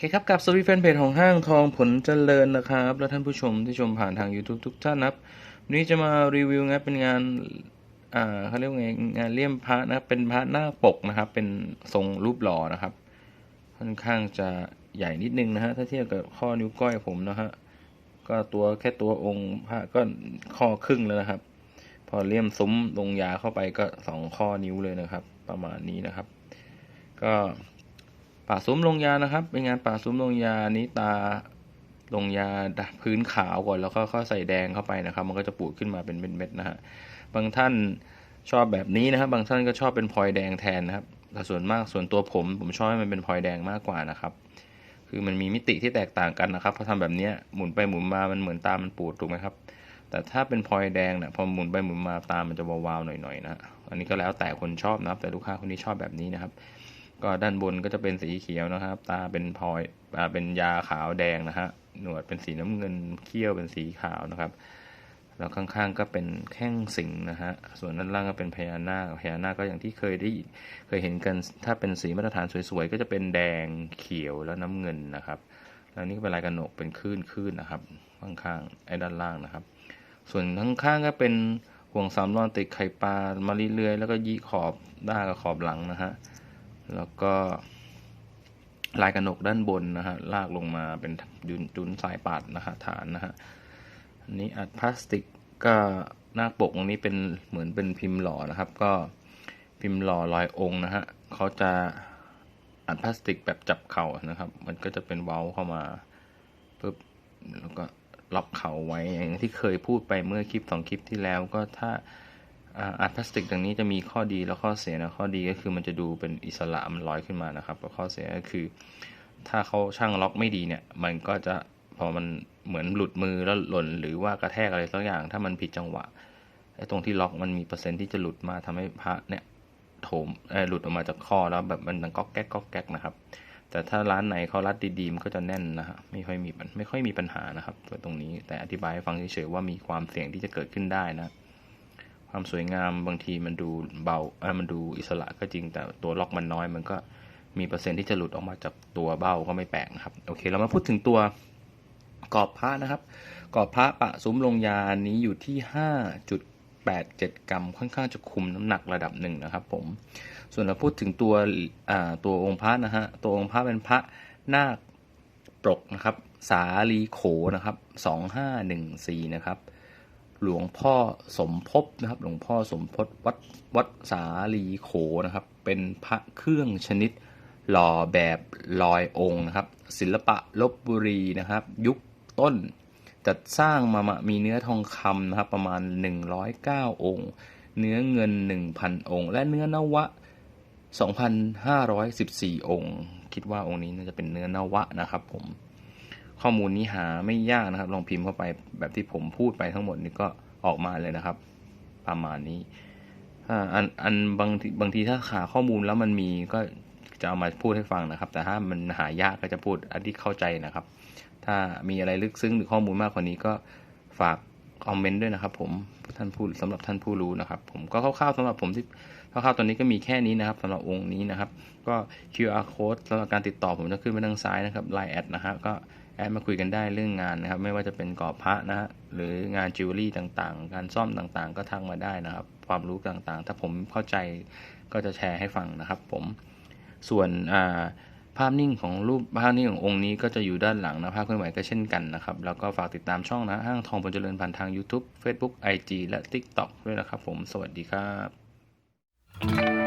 เคครับกับสวัสดีแฟนเพจของห้างทองผลเจริญนะครับ และท่านผู้ชมที่ชมผ่านทาง YouTube ทุกท่านนะครับวันนี้จะมารีวิวงานเป็นงานอ่าเขาเรียกไงงานเลี่ยมพระนะครับเป็นพระหน้าปกนะครับ เป็นทรงรูปหล่อนะครับ ค่อนข้างจะใหญ่นิดนึงนะฮะถ้าเทียบกับข้อนิ้วก้อยผมนะฮะก็ตัวแค่ตัวองค์พระก็ข้อครึ่งแล้วนะครับ พอเลี่ยมซุ้มลงยาเข้าไปก็สองข้อนิ้วเลยนะครับ ประมาณนี้นะครับ ก็ ป่าซุ้มลงยานะครับ เป็นงานป่าซุ้มลงยานี้ตาลงยาดพื้นขาวก่อนแล้วก็ค่อยใส่แดงเข้าไปนะครับ มันก็จะปูดขึ้นมาเป็นเม็ดๆนะฮะบางท่านชอบแบบนี้นะครับ บางท่านก็ชอบเป็นพลอยแดงแทนนะครับแต่ส่วนมากส่วนตัวผม ผมชอบให้มันเป็นพลอยแดงมากกว่านะครับ คือมันมีมิติที่แตกต่างกันนะครับพอทำแบบนี้หมุนไปหมุนมามันเหมือนตามันปูดถูกไหมครับ แต่ถ้าเป็นพลอยแดงเนี่ยพอหมุนไปหมุนมาตามันจะวาวๆหน่อยๆนะฮะอันนี้ก็แล้วแต่คนชอบนะครับ แต่ลูกค้าคนนี้ชอบแบบนี้นะครับ ก็ด้านบนก็จะเป็นสีเขียวนะครับ ตาเป็นพลอยตาเป็นยาขาวแดงนะฮะหนวดเป็นสีน้ำเงินเขี้ยวเป็นสีขาวนะครับ แล้วข้างๆก็เป็นแข้งสิงห์นะฮะส่วนด้านล่างก็เป็นพญานาคพญานาคก็อย่างที่เคยได้เคยเห็นกันถ้าเป็นสีมาตรฐานสวยๆก็จะเป็นแดงเขียวแล้วน้ำเงินนะครับแล้วนี่ก็เป็นลายกระหนกเป็นคลื่นคลื่นนะครับ ข้างๆไอ้ด้านล่างนะครับ ส่วนข้างๆก็เป็นห่วงสามรอนติดไข่ปลามาเรื่อยๆแล้วก็ยีขอบด้านกับขอบหลังนะฮะ แล้วก็ลายกระหนกด้านบนนะฮะลากลงมาเป็นจุนจุนสายปาดนะฮะฐานนะฮะอันนี้อัดพลาสติกก็หน้าปกตรงนี้เป็นเหมือนเป็นพิมพ์หล่อนะครับ ก็พิมพ์หล่อลอยองค์นะฮะเขาจะอัดพลาสติกแบบจับเข่านะครับ มันก็จะเป็นเว้าเข้ามาปุ๊บแล้วก็ล็อกเข่าไว้อย่างที่เคยพูดไปเมื่อคลิปสองคลิปที่แล้วก็ถ้า อ่าอาร์ตพลาสติกตรงนี้จะมีข้อดีและข้อเสียนะข้อดีก็คือมันจะดูเป็นอิสระมันลอยขึ้นมานะครับแต่ข้อเสียก็คือ ถ้าเขาช่างล็อกไม่ดีเนี่ย มันก็จะพอมันเหมือนหลุดมือแล้วหล่นหรือว่ากระแทกอะไรสักอย่าง ถ้ามันผิดจังหวะไอ้ตรงที่ล็อกมันมีเปอร์เซ็นต์ที่จะหลุดมาทำให้พระเนี่ยโถมเออหลุดออกมาจากข้อแล้วแบบมันดังก๊อกแก๊กก๊อกแก๊กนะครับ แต่ถ้าร้านไหนเขารัดดีๆมันก็จะแน่นนะฮะไม่ค่อยมีไม่ค่อยมีปัญหานะครับตรงนี้แต่อธิบายให้ฟังเฉยๆว่ามีความเสี่ยงที่จะเกิดขึ้นได้นะ ความสวยงามบางทีมันดูเบาเออมันดูอิสระก็จริงแต่ตัวล็อกมันน้อย มันก็มีเปอร์เซ็นต์ที่จะหลุดออกมาจากตัวเบ้าก็ไม่แปลกนะครับ โอเค เรามาพูดถึงตัวกรอบพระนะครับ กรอบพระปะซุ้มลงยานี้อยู่ที่ 5.87 กรัม ค่อนข้างจะคุมน้ำหนักระดับหนึ่งนะครับ ผม ส่วนเราพูดถึงตัวตัวองค์พระนะฮะ ตัวองค์พระเป็นพระนาคปรกนะครับ สาลีโขนะครับ 2514 นะครับ หลวงพ่อสมภพนะครับ หลวงพ่อสมภพวัดวัดสาลีโขนะครับ เป็นพระเครื่องชนิดหล่อแบบลอยองค์นะครับ ศิลปะลบบุรีนะครับ ยุคต้นจัดสร้างมามีเนื้อทองคำนะครับ ประมาณ 109 องค์ เนื้อเงิน 1,000 องค์ และเนื้อนวะ 2,514 องค์ คิดว่าองค์นี้น่าจะเป็นเนื้อนวะนะครับผม ข้อมูลนี้หาไม่ยากนะครับ ลองพิมพ์เข้าไปแบบที่ผมพูดไปทั้งหมดนี่ก็ออกมาเลยนะครับ ประมาณนี้อ่าอันอันบางทีบางทีถ้าหาข้อมูลแล้วมันมีก็จะเอามาพูดให้ฟังนะครับ แต่ถ้ามันหายากก็จะพูดอันที่เข้าใจนะครับ ถ้ามีอะไรลึกซึ้งหรือข้อมูลมากกว่านี้ก็ฝากคอมเมนต์ด้วยนะครับ ผมท่านผู้สำหรับท่านผู้รู้นะครับ ผมก็คร่าวๆสำหรับผมที่คร่าวๆตอนนี้ก็มีแค่นี้นะครับสำหรับองค์นี้นะครับ ก็ QR code สำหรับการติดต่อผมจะขึ้นไปทางซ้ายนะครับ Line แอดนะฮะก็ แอดมาคุยกันได้เรื่องงานนะครับ ไม่ว่าจะเป็นกรอบพระนะฮะหรืองานจิวเวลรี่ต่างๆ การซ่อมต่างๆ ก็ทักมาได้นะครับ ความรู้ต่างๆ ถ้าผมเข้าใจก็จะแชร์ให้ฟังนะครับ ผม ส่วนาภาพนิ่งของรูปภาพนิ่งขององค์นี้ก็จะอยู่ด้านหลังนะภาพเคลื่อนไหวก็เช่นกันนะครับ แล้วก็ฝากติดตามช่องนะห้างทองผลเจริญผ่านทาง YouTube Facebook IG และ TikTok ด้วยนะครับ ผม สวัสดีครับ